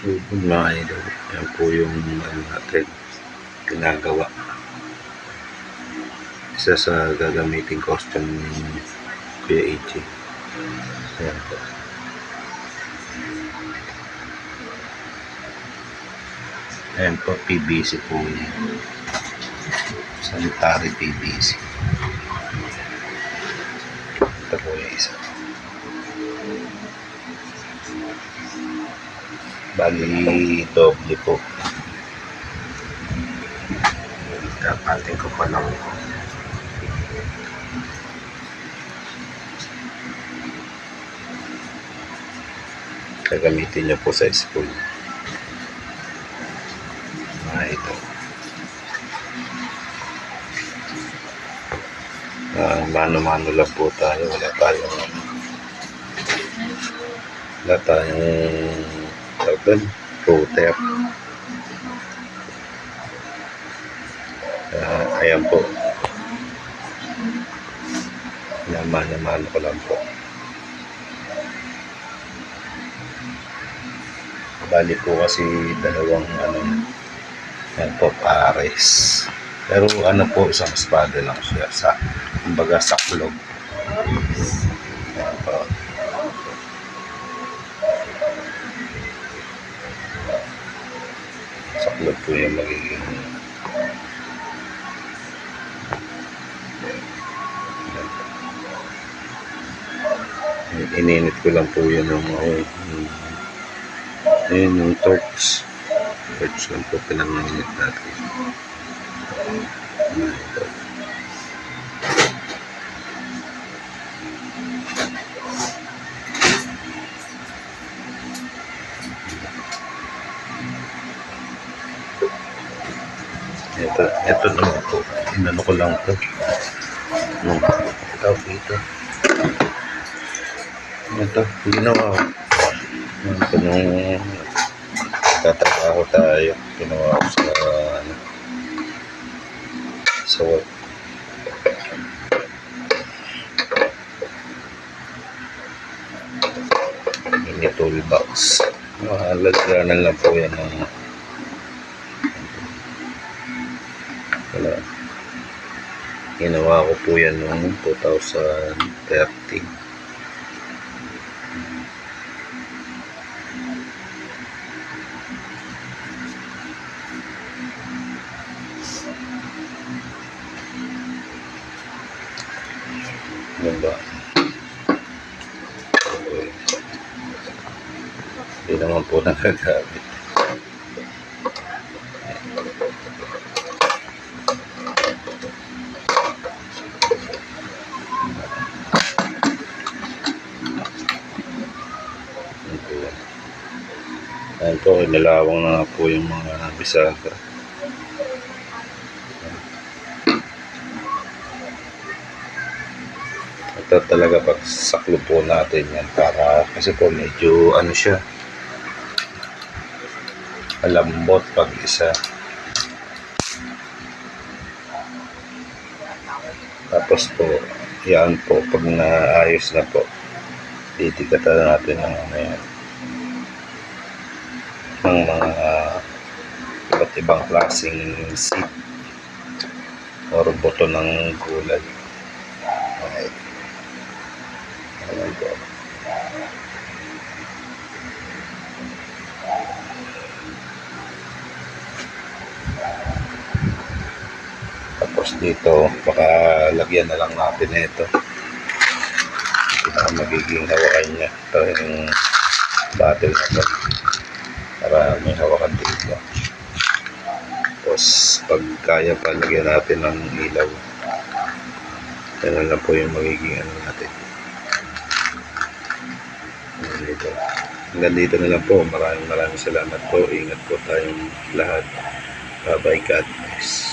Good mga idol. Yan po yung ano natin ginagawa. Isa sa gagamitin costume ni Kuya Ichi. Ayan po. Ayan po, PVC po yan. Sanitary PVC. Ito po yung isa. Bali, doble po. Kapating ko pa lang po. Gagamitin niyo po sa school. Ah, ito. Ah, mano-mano lang po tayo. Wala tayong wala tayong tawag doon, router. Ah, ayan po. Namano-mano ko lang po. Bali po kasi dalawang ano, yan po, pares. Pero ano po, isang espada lang siya sa, kumbaga sa klog. Yan po. Sa klog po yung magiging Ininit ko lang po yun ng uh, Ayun yung torch. Torch lang po pinanginit natin. Ayan, ito. Ito, ito naman po. Inano ko lang po. Nung tawag dito. Ito, ginawa ko. Ito nung tatrabaho tayo. Ginawa ko sa ano, sa work. Mini toolbox. Mahalagyanan lang po yan ng wala. Ginawa ko po yan noong 2013. Ano ba? Okay. Hindi naman po nagagamit. Ayan po yan. Ayan po, nilawang na po yung mga bisagra. Ito talaga pag saklo po natin yan para kasi po medyo ano siya malambot pag isa. Tapos po, yan po, pag naayos na po, titigatan natin ng ano yan, ng mga iba't ibang klaseng seed or boto ng gulay. Okay. Tapos dito, baka lagyan na lang natin ito. Ito ang magiging hawakan niya. Ito yung battle na ito. Para may hawakan dito. Tapos, pag kaya pa, lagyan natin ng ilaw. Yan lang po yung magiging ano natin. Dito. Hanggang dito na lang po. Maraming maraming salamat po. Ingat po tayong lahat. Bye-bye. God bless.